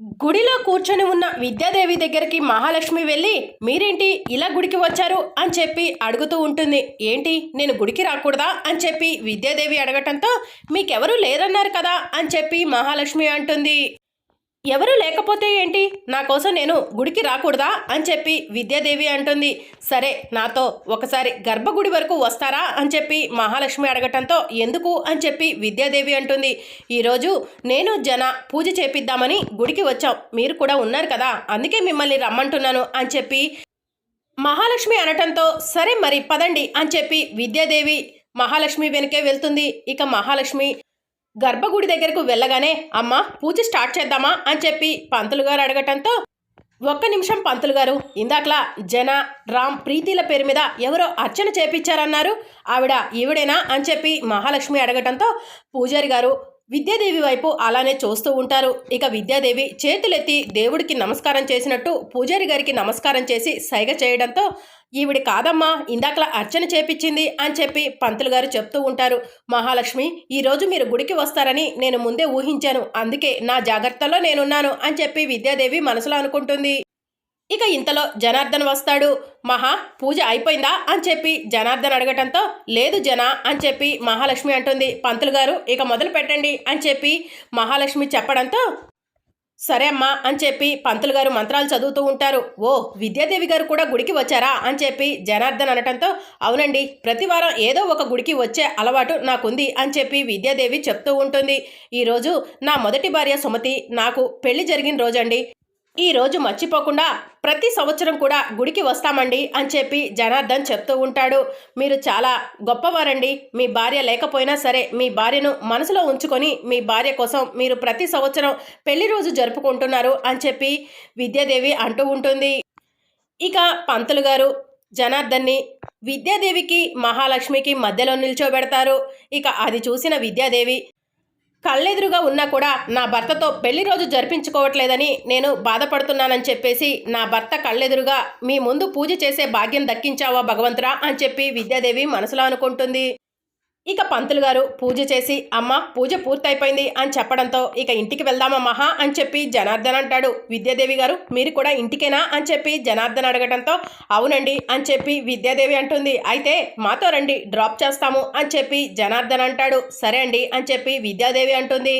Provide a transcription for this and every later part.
గుడిలో కూర్చొని ఉన్న విద్యాదేవి దగ్గరికి మహాలక్ష్మి వెళ్ళి మీరేంటి ఇలా గుడికి వచ్చారు? అని చెప్పి అడుగుతూ ఉంటుంది. ఏంటి? నేను గుడికి రాకూడదా? అని చెప్పి విద్యాదేవి అడగటంతో మీకెవరూ లేరన్నారు కదా? అని చెప్పి మహాలక్ష్మి అంటుంది. ఎవరు లేకపోతే ఏంటి? నా కోసం నేను గుడికి రాకూడదా? అని చెప్పి విద్యాదేవి అంటుంది. సరే నాతో ఒకసారి గర్భగుడి వరకు వస్తారా? అని చెప్పి మహాలక్ష్మి అడగటంతో ఎందుకు? అని చెప్పి విద్యాదేవి అంటుంది. ఈరోజు నేను జన పూజ చేపిద్దామని గుడికి వచ్చాం. మీరు కూడా ఉన్నారు కదా? అందుకే మిమ్మల్ని రమ్మంటున్నాను అని చెప్పి మహాలక్ష్మి అనటంతో సరే మరి పదండి అని చెప్పి విద్యాదేవి మహాలక్ష్మి వెనకే వెళ్తుంది. ఇక మహాలక్ష్మి గర్భగుడి దగ్గరకు వెళ్ళగానే అమ్మ పూజ స్టార్ట్ చేద్దామా? అని చెప్పి పంతులు గారు అడగటంతో ఒక్క నిమిషం పంతులు గారు ఇందాకలా జన రామ్ ప్రీతిల పేరు మీద ఎవరో అర్చన చేపించారన్నారు ఆవిడ ఈవిడేనా? అని చెప్పి మహాలక్ష్మి అడగటంతో పూజారి గారు విద్యాదేవి వైపు అలానే చూస్తూ ఉంటారు. ఇక విద్యాదేవి చేతులెత్తి దేవుడికి నమస్కారం చేసినట్టు పూజారి గారికి నమస్కారం చేసి సైగ చేయడంతో ఈవిడి కాదమ్మా ఇందాకలా అర్చన చేపించింది అని చెప్పి పంతులు గారు చెప్తూ ఉంటారు. మహాలక్ష్మి ఈరోజు మీరు గుడికి వస్తారని నేను ముందే ఊహించాను. అందుకే నా జాగ్రత్తలో నేనున్నాను అని చెప్పి విద్యాదేవి మనసులో అనుకుంటుంది. ఇక ఇంతలో జనార్దన్ వస్తాడు. మహా పూజ అయిపోయిందా? అని చెప్పి జనార్దన్ అడగటంతో లేదు జన అని చెప్పి మహాలక్ష్మి అంటుంది. పంతులు గారు ఇక మొదలు పెట్టండి అని చెప్పి మహాలక్ష్మి చెప్పడంతో సరే అమ్మా అని చెప్పి పంతులు గారు మంత్రాలు చదువుతూ ఉంటారు. ఓ విద్యాదేవి గారు కూడా గుడికి వచ్చారా? అని చెప్పి జనార్దన్ అనటంతో అవునండి ప్రతి వారం ఏదో ఒక గుడికి వచ్చే అలవాటు నాకుంది అని చెప్పి విద్యాదేవి చెప్తూ ఉంటుంది. ఈరోజు నా మొదటి భార్య సుమతి నాకు పెళ్ళి జరిగిన రోజండి. ఈ రోజు మర్చిపోకుండా ప్రతి సంవత్సరం కూడా గుడికి వస్తామండి అని చెప్పి జనార్దన్ చెప్తూ ఉంటాడు. మీరు చాలా గొప్పవారండి. మీ భార్య లేకపోయినా సరే మీ భార్యను మనసులో ఉంచుకొని మీ భార్య కోసం మీరు ప్రతి సంవత్సరం పెళ్ళి రోజు జరుపుకుంటున్నారు అని చెప్పి విద్యాదేవి అంటూ ఉంటుంది. ఇక పంతులు గారు జనార్దన్ని విద్యాదేవికి మహాలక్ష్మికి మధ్యలో నిల్చోబెడతారు. ఇక అది చూసిన విద్యాదేవి కళ్ళెదురుగా ఉన్నా కూడా నా భర్తతో పెళ్ళి రోజు జరిపించుకోవట్లేదని నేను బాధపడుతున్నానని చెప్పేసి నా భర్త కళ్ళెదురుగా మీ ముందు పూజ చేసే భాగ్యం దక్కించావా భగవంతురా అని చెప్పి విద్యాదేవి మనసులో అనుకుంటుంది. ఇక పంతులు గారు పూజ చేసి అమ్మ పూజ పూర్తయిపోయింది అని చెప్పడంతో ఇక ఇంటికి వెళ్దామా మహా అని చెప్పి జనార్దన్ అంటాడు. విద్యాదేవి గారు మీరు కూడా ఇంటికేనా? అని చెప్పి జనార్దన్ అడగడంతో అవునండి అని చెప్పి విద్యాదేవి అంటుంది. అయితే మాతో రండి డ్రాప్ చేస్తాము అని చెప్పి జనార్దన్ అంటాడు. సరే అండి అని చెప్పి విద్యాదేవి అంటుంది.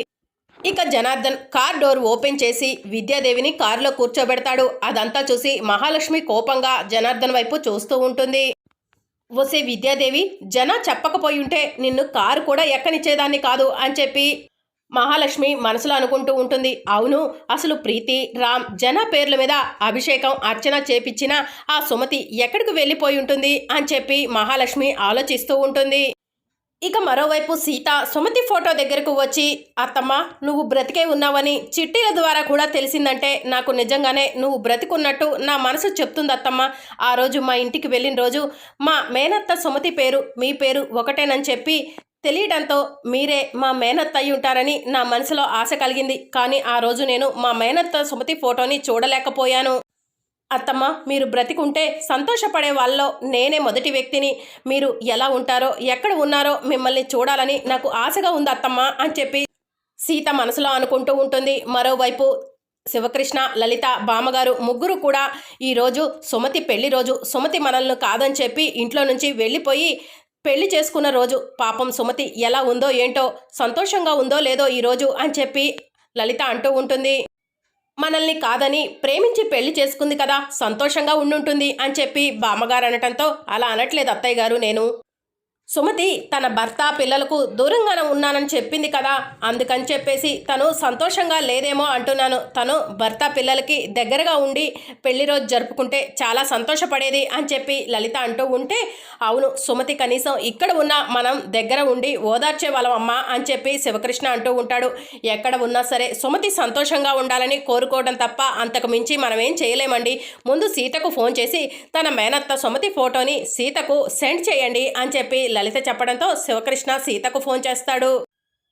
ఇక జనార్దన్ కార్ డోర్ ఓపెన్ చేసి విద్యాదేవిని కారులో కూర్చోబెడతాడు. అదంతా చూసి మహాలక్ష్మి కోపంగా జనార్దన్ వైపు చూస్తూ ఉంటుంది. వసే విద్యాదేవి జన చెప్పకపోయి ఉంటే నిన్ను కారు కూడా ఎక్కనిచ్చేదాన్ని కాదు అని చెప్పి మహాలక్ష్మి మనసులో అనుకుంటూ ఉంటుంది. అవును అసలు ప్రీతి రామ్ జన పేర్ల మీద అభిషేకం అర్చన చేపించిన ఆ సుమతి ఎక్కడికి వెళ్ళిపోయి ఉంటుంది అని చెప్పి మహాలక్ష్మి ఆలోచిస్తూ ఉంటుంది. ఇక మరోవైపు సీత సుమతి ఫోటో దగ్గరకు వచ్చి అత్తమ్మ నువ్వు బ్రతికే ఉన్నావని చిట్టీల ద్వారా కూడా తెలిసిందంటే నాకు నిజంగానే నువ్వు బ్రతికున్నట్టు నా మనసు చెప్తుంది అత్తమ్మ. ఆ రోజు మా ఇంటికి వెళ్ళిన రోజు మా మేనత్త సుమతి పేరు మీ పేరు ఒకటేనని చెప్పి తెలియడంతో మీరే మా మేనత్త అయి ఉంటారని నా మనసులో ఆశ కలిగింది. కానీ ఆ రోజు నేను మా మేనత్త సుమతి ఫోటోని చూడలేకపోయాను. అత్తమ్మ మీరు బ్రతికుంటే సంతోషపడే వాళ్ళలో నేనే మొదటి వ్యక్తిని. మీరు ఎలా ఉంటారో ఎక్కడ ఉన్నారో మిమ్మల్ని చూడాలని నాకు ఆశగా ఉంది అత్తమ్మ అని చెప్పి సీత మనసులో అనుకుంటూ ఉంటుంది. మరోవైపు శివకృష్ణ లలిత బామ్మగారు ముగ్గురు కూడా ఈరోజు సుమతి పెళ్ళి రోజు. సుమతి మనల్ని కాదని చెప్పి ఇంట్లో నుంచి వెళ్ళిపోయి పెళ్ళి చేసుకున్న రోజు. పాపం సుమతి ఎలా ఉందో ఏంటో సంతోషంగా ఉందో లేదో ఈరోజు అని చెప్పి లలిత అంటూ ఉంటుంది. మనల్ని కాదని ప్రేమించి పెళ్ళి చేసుకుంది కదా సంతోషంగా ఉండుంటుంది అని చెప్పి బామ్మగారు అనటంతో అలా అనట్లేదు అత్తయ్య గారు నేను. సుమతి తన భర్త పిల్లలకు దూరంగానే ఉన్నానని చెప్పింది కదా. అందుకని చెప్పేసి తను సంతోషంగా లేదేమో అంటున్నాను. తను భర్త పిల్లలకి దగ్గరగా ఉండి పెళ్ళి రోజు జరుపుకుంటే చాలా సంతోషపడేది అని చెప్పి లలిత అంటూ ఉంటే అవును సుమతి కనీసం ఇక్కడ ఉన్న మనం దగ్గర ఉండి ఓదార్చే వాళ్ళం అమ్మ అని చెప్పి శివకృష్ణ అంటూ ఉంటాడు. ఎక్కడ ఉన్నా సరే సుమతి సంతోషంగా ఉండాలని కోరుకోవడం తప్ప అంతకు మించి మనం ఏం చేయలేమండి. ముందు సీతకు ఫోన్ చేసి తన మేనత్త సుమతి ఫోటోని సీతకు సెండ్ చేయండి అని చెప్పి లలిత చెప్పడంతో శివకృష్ణ సీతకు ఫోన్ చేస్తాడు.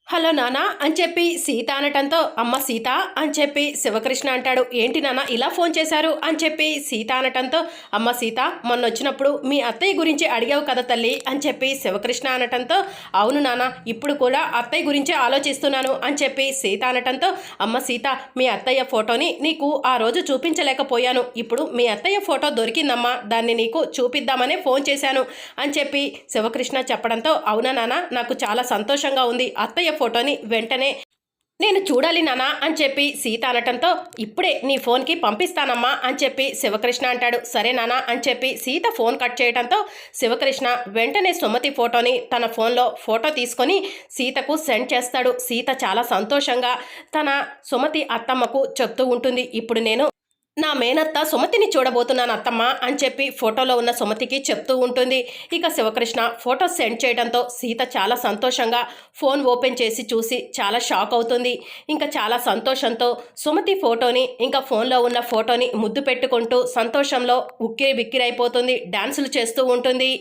హలో నాన్న అని చెప్పి సీత అనటంతో అమ్మ సీత అని చెప్పి శివకృష్ణ అంటాడు. ఏంటి నాన్న ఇలా ఫోన్ చేశారు? అని చెప్పి సీత అనటంతో అమ్మ సీత మొన్న వచ్చినప్పుడు మీ అత్తయ్య గురించి అడిగావు కదా తల్లి అని చెప్పి శివకృష్ణ అనటంతో అవును నాన్న ఇప్పుడు కూడా అత్తయ్య గురించే ఆలోచిస్తున్నాను అని చెప్పి సీత అనటంతో అమ్మ సీత మీ అత్తయ్య ఫోటోని నీకు ఆ రోజు చూపించలేకపోయాను. ఇప్పుడు మీ అత్తయ్య ఫోటో దొరికిందమ్మా దాన్ని నీకు చూపిద్దామనే ఫోన్ చేశాను అని చెప్పి శివకృష్ణ చెప్పడంతో అవునా నాన్న నాకు చాలా సంతోషంగా ఉంది. అత్తయ్య ఫోటోని వెంటనే నేను చూడాలి నానా అని చెప్పి సీత అనటంతో ఇప్పుడే నీ ఫోన్కి పంపిస్తానమ్మా అని చెప్పి శివకృష్ణ అంటాడు. సరే నానా అని చెప్పి సీత ఫోన్ కట్ చేయడంతో శివకృష్ణ వెంటనే సుమతి ఫోటోని తన ఫోన్లో ఫోటో తీసుకొని సీతకు సెండ్ చేస్తాడు. సీత చాలా సంతోషంగా తన సుమతి అత్తమ్మకు చెప్తూ ఉంటుంది. ఇప్పుడు నేను నా మేనత్త సుమతిని చూడబోతున్నాను అత్తమ్మ అని చెప్పి ఫోటోలో ఉన్న సుమతికి చెప్తూ ఉంటుంది. ఇక శివకృష్ణ ఫోటో సెండ్ చేయడంతో సీత చాలా సంతోషంగా ఫోన్ ఓపెన్ చేసి చూసి చాలా షాక్ అవుతుంది. ఇంకా చాలా సంతోషంతో సుమతి ఫోటోని ఇంకా ఫోన్లో ఉన్న ఫోటోని ముద్దు పెట్టుకుంటూ సంతోషంలో ఉక్కిరి బిక్కిరైపోతుంది డాన్సులు చేస్తూ ఉంటుంది.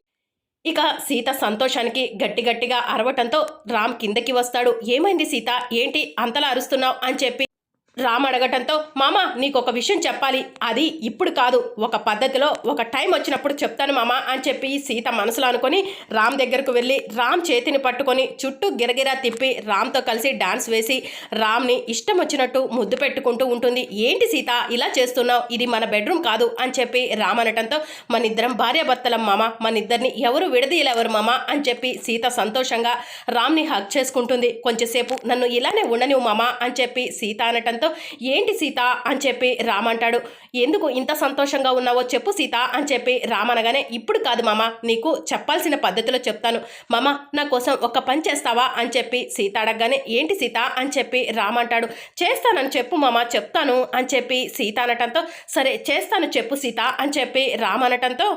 ఇక సీత సంతోషానికి గట్టి గట్టిగా అరవటంతో రామ్ కిందకి వస్తాడు. ఏమైంది సీత? ఏంటి అంతలా అరుస్తున్నావు? అని చెప్పి రామ్ అడగటంతో మామ నీకు ఒక విషయం చెప్పాలి. అది ఇప్పుడు కాదు. ఒక పద్ధతిలో ఒక టైం వచ్చినప్పుడు చెప్తాను మామ అని చెప్పి సీత మనసులో అనుకొని రామ్ దగ్గరకు వెళ్ళి రామ్ చేతిని పట్టుకొని చుట్టూ గిరగిరా తిప్పి రామ్తో కలిసి డాన్స్ వేసి రామ్ని ఇష్టం వచ్చినట్టు ముద్దు పెట్టుకుంటూ ఉంటుంది. ఏంటి సీత ఇలా చేస్తున్నావు? ఇది మన బెడ్రూమ్ కాదు అని చెప్పి రామ్ అనటంతో మన ఇద్దరం భార్యాభర్తలం మామ. మన ఇద్దరిని ఎవరు విడదీయలేవరు మామ అని చెప్పి సీత సంతోషంగా రామ్ని హక్ చేసుకుంటుంది. కొంచెంసేపు నన్ను ఇలానే ఉండనివు మామ అని చెప్పి సీత అనటంతో ఏంటి సీత? అని చెప్పి రామ్ అంటాడు. ఎందుకు ఇంత సంతోషంగా ఉన్నావో చెప్పు సీత అని చెప్పి రామ్ అనగానే ఇప్పుడు కాదు మామ నీకు చెప్పాల్సిన పద్ధతిలో చెప్తాను. మామ నా కోసం ఒక పని చేస్తావా? అని చెప్పి సీత అడగగానే ఏంటి సీత? అని చెప్పి రామ్ అంటాడు. చేస్తానని చెప్పు మామ చెప్తాను అని చెప్పి సీత అనటంతో సరే చేస్తాను చెప్పు సీత అని చెప్పి రామ్ అనటంతో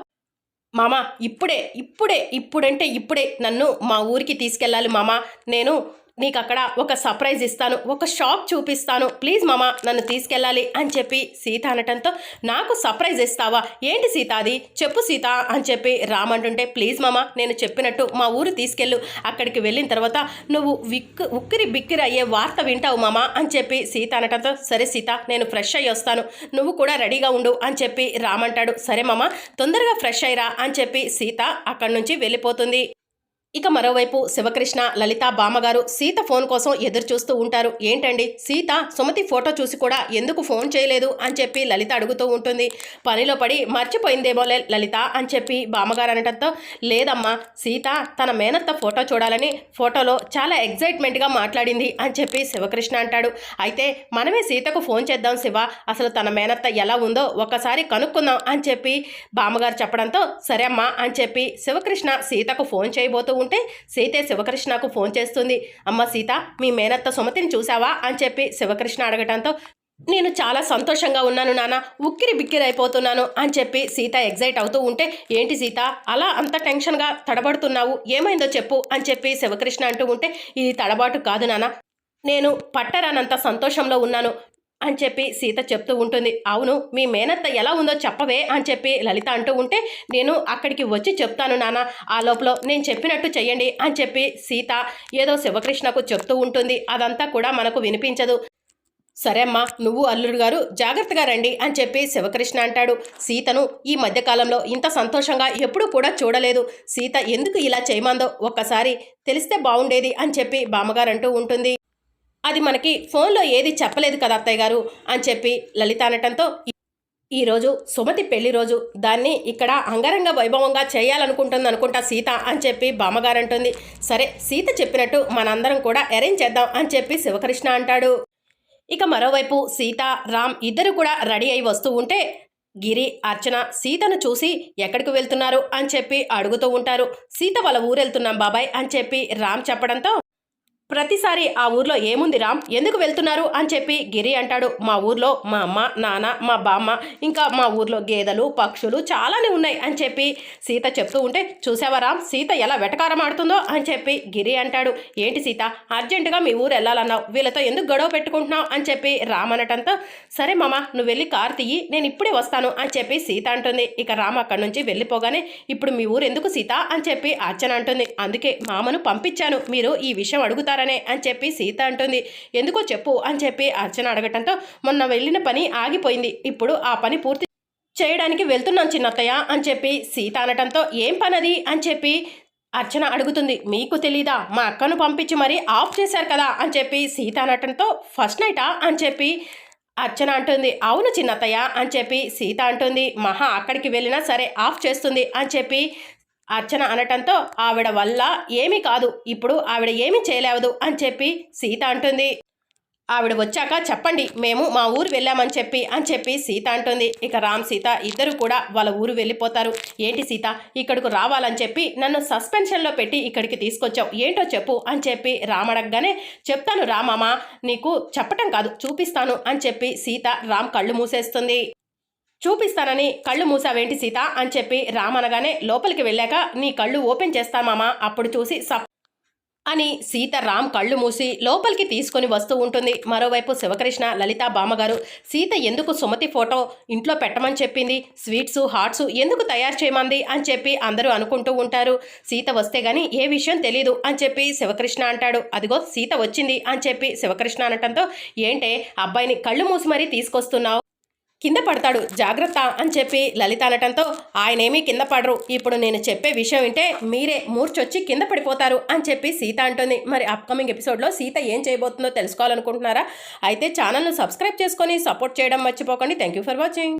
మామ ఇప్పుడే ఇప్పుడే ఇప్పుడంటే ఇప్పుడే నన్ను మా ఊరికి తీసుకెళ్ళాలి మామ. నేను నీకు అక్కడ ఒక సర్ప్రైజ్ ఇస్తాను ఒక షాప్ చూపిస్తాను. ప్లీజ్ మామ నన్ను తీసుకెళ్ళాలి అని చెప్పి సీత అనటంతో నాకు సర్ప్రైజ్ ఇస్తావా? ఏంటి సీత అది? చెప్పు సీత అని చెప్పి రామంటుంటే ప్లీజ్ మామ నేను చెప్పినట్టు మా ఊరు తీసుకెళ్ళు. అక్కడికి వెళ్ళిన తర్వాత నువ్వు విక్కు ఉక్కిరి బిక్కిరి అయ్యే వార్త వింటావు మామ అని చెప్పి సీత అనటంతో సరే సీత నేను ఫ్రెష్ అయ్యి వస్తాను. నువ్వు కూడా రెడీగా ఉండు అని చెప్పి రామంటాడు సరే మామ తొందరగా ఫ్రెష్ అయ్యిరా అని చెప్పి సీత అక్కడి నుంచి వెళ్ళిపోతుంది. ఇక మరోవైపు శివకృష్ణ లలిత బామ్మగారు సీత ఫోన్ కోసం ఎదురు చూస్తూ ఉంటారు. ఏంటండి? సీత సుమతి ఫోటో చూసి కూడా ఎందుకు ఫోన్ చేయలేదు? అని చెప్పి లలిత అడుగుతూ ఉంటుంది. పనిలో పడి మర్చిపోయిందేమోలే లలిత అని చెప్పి బామ్మగారు అనటంతో లేదమ్మా సీత తన మేనత్త ఫోటో చూడాలని ఫోటోలో చాలా ఎగ్జైట్మెంట్గా మాట్లాడింది అని చెప్పి శివకృష్ణ అంటాడు. అయితే మనమే సీతకు ఫోన్ చేద్దాం శివ అసలు తన మేనత్త ఎలా ఉందో ఒక్కసారి కనుక్కుందాం అని చెప్పి బామ్మగారు చెప్పడంతో సరే అమ్మా అని చెప్పి శివకృష్ణ సీతకు ఫోన్ చేయబోతూ ఉంటే సీతే శివకృష్ణకు ఫోన్ చేస్తుంది. అమ్మ సీత మీ మేనత్త సుమతిని చూసావా అని చెప్పి శివకృష్ణ అడగటంతో నేను చాలా సంతోషంగా ఉన్నాను నాన్న ఉక్కిరి బిక్కిరి అయిపోతున్నాను అని చెప్పి సీత ఎగ్జైట్ అవుతూ ఉంటే ఏంటి సీత అలా అంత టెన్షన్గా తడబడుతున్నావు ఏమైందో చెప్పు అని చెప్పి శివకృష్ణ అంటూ ఉంటే ఇది తడబాటు కాదు నాన్న. నేను పట్టరానంత సంతోషంలో ఉన్నాను అని చెప్పి సీత చెప్తూ ఉంటుంది. అవును మీ మేనత్త ఎలా ఉందో చెప్పవే అని చెప్పి లలిత అంటూ ఉంటే నేను అక్కడికి వచ్చి చెప్తాను నాన్న. ఆ లోపల నేను చెప్పినట్టు చెయ్యండి అని చెప్పి సీత ఏదో శివకృష్ణకు చెప్తూ ఉంటుంది. అదంతా కూడా మనకు వినిపించదు. సరే అమ్మా నువ్వు అల్లుడు గారు జాగ్రత్తగా రండి అని చెప్పి శివకృష్ణ అంటాడు. సీతను ఈ మధ్యకాలంలో ఇంత సంతోషంగా ఎప్పుడూ కూడా చూడలేదు. సీత ఎందుకు ఇలా చేయమందో ఒక్కసారి తెలిస్తే బాగుండేది అని చెప్పి బామ్మగారు అంటూ ఉంటుంది. అది మనకి ఫోన్లో ఏది చెప్పలేదు కదా అత్తయ్య గారు అని చెప్పి లలిత అనటంతో ఈరోజు సుమతి పెళ్ళి రోజు. దాన్ని ఇక్కడ అంగరంగ వైభవంగా చేయాలనుకుంటుంది అనుకుంటా సీత అని చెప్పి బామ్మగారు అంటుంది. సరే సీత చెప్పినట్టు మనందరం కూడా అరేంజ్ చేద్దాం అని చెప్పి శివకృష్ణ అంటాడు. ఇక మరోవైపు సీత రామ్ ఇద్దరు కూడా రెడీ అయి వస్తూ ఉంటే గిరి అర్చన సీతను చూసి ఎక్కడికి వెళ్తున్నారు అని చెప్పి అడుగుతూ ఉంటారు. సీత వాళ్ళ ఊరెళ్తున్నాం బాబాయ్ అని చెప్పి రామ్ చెప్పడంతో ప్రతిసారి ఆ ఊర్లో ఏముంది రామ్? ఎందుకు వెళ్తున్నారు? అని చెప్పి గిరి అంటాడు. మా ఊర్లో మా అమ్మ నాన్న మా బామ్మ ఇంకా మా ఊర్లో గేదెలు పక్షులు చాలానే ఉన్నాయి అని చెప్పి సీత చెప్తూ ఉంటే చూసావా రామ్? సీత ఎలా వెటకారం ఆడుతుందో అని చెప్పి గిరి అంటాడు. ఏంటి సీత? అర్జెంటుగా మీ ఊరు వెళ్ళాలన్నావు. వీళ్ళతో ఎందుకు గొడవ పెట్టుకుంటున్నావు? అని చెప్పి రామ్ అనటంతో సరే మామ నువ్వు వెళ్ళి కారు తీయి నేను ఇప్పుడే వస్తాను అని చెప్పి సీత అంటుంది. ఇక రామ్ అక్కడి నుంచి వెళ్ళిపోగానే ఇప్పుడు మీ ఊరు ఎందుకు సీత? అని చెప్పి అర్చన అంటుంది. అందుకే మామను పంపించాను. మీరు ఈ విషయం అడుగుతారు? ద్వారానే అని చెప్పి సీత అంటుంది. ఎందుకో చెప్పు అని చెప్పి అర్చన అడగటంతో మొన్న వెళ్ళిన పని ఆగిపోయింది. ఇప్పుడు ఆ పని పూర్తి చేయడానికి వెళ్తున్నాం చిన్నత్తయ్య అని చెప్పి సీత అనటంతో ఏం పనది అని చెప్పి అర్చన అడుగుతుంది. మీకు తెలీదా? మా అక్కను పంపించి మరీ ఆఫ్ చేశారు కదా అని చెప్పి సీత అనటంతో ఫస్ట్ నైటా అని చెప్పి అర్చన అంటుంది. అవును చిన్నత్తయ్య అని చెప్పి సీత అంటుంది. మహా అక్కడికి వెళ్ళినా సరే ఆఫ్ చేస్తుంది అని చెప్పి అర్చన అనటంతో ఆవిడ వల్ల ఏమీ కాదు ఇప్పుడు ఆవిడ ఏమీ చేయలేవదు అని చెప్పి సీత అంటుంది. ఆవిడ వచ్చాక చెప్పండి మేము మా ఊరు వెళ్ళామని చెప్పి అని చెప్పి సీత అంటుంది. ఇక రామ్ సీత ఇద్దరు కూడా వాళ్ళ ఊరు వెళ్ళిపోతారు. ఏంటి సీత ఇక్కడకు రావాలని చెప్పి నన్ను సస్పెన్షన్లో పెట్టి ఇక్కడికి తీసుకొచ్చావు. ఏంటో చెప్పు అని చెప్పి రామ్ అడగగానే చెప్తాను రామామా నీకు చెప్పటం కాదు చూపిస్తాను అని చెప్పి సీత రామ్ కళ్ళు మూసేస్తుంది. చూపిస్తానని కళ్ళు మూసావేంటి సీత అని చెప్పి రామనగానే లోపలికి వెళ్ళాక నీ కళ్ళు ఓపెన్ చేస్తా మామా అప్పుడు చూసి సప్ అని సీత రామ్ కళ్ళు మూసి లోపలికి తీసుకొని వస్తూ ఉంటుంది. మరోవైపు శివకృష్ణ లలిత బామ్మగారు సీత ఎందుకు సుమతి ఫోటో ఇంట్లో పెట్టమని చెప్పింది? స్వీట్స్ హాట్స్ ఎందుకు తయారు చేయమంది? అని చెప్పి అందరూ అనుకుంటూ ఉంటారు. సీత వస్తే గాని ఏ విషయం తెలీదు అని చెప్పి శివకృష్ణ అంటాడు. అదిగో సీత వచ్చింది అని చెప్పి శివకృష్ణ అనటంతో ఏంటే అబ్బాయిని కళ్ళు మూసి మరీ తీసుకొస్తున్నావు? కింద పడతాడు. జాగ్రత్త అని చెప్పి లలిత అనటంతో ఆయనేమీ కింద పడరు. ఇప్పుడు నేను చెప్పే విషయం వింటే మీరే మూర్చొచ్చి కింద పడిపోతారు అని చెప్పి సీత అంటుంది. మరి అప్కమింగ్ ఎపిసోడ్లో సీత ఏం చేయబోతుందో తెలుసుకోవాలనుకుంటున్నారా? అయితే ఛానల్ను సబ్స్క్రైబ్ చేసుకొని సపోర్ట్ చేయడం మర్చిపోకండి. Thank you for watching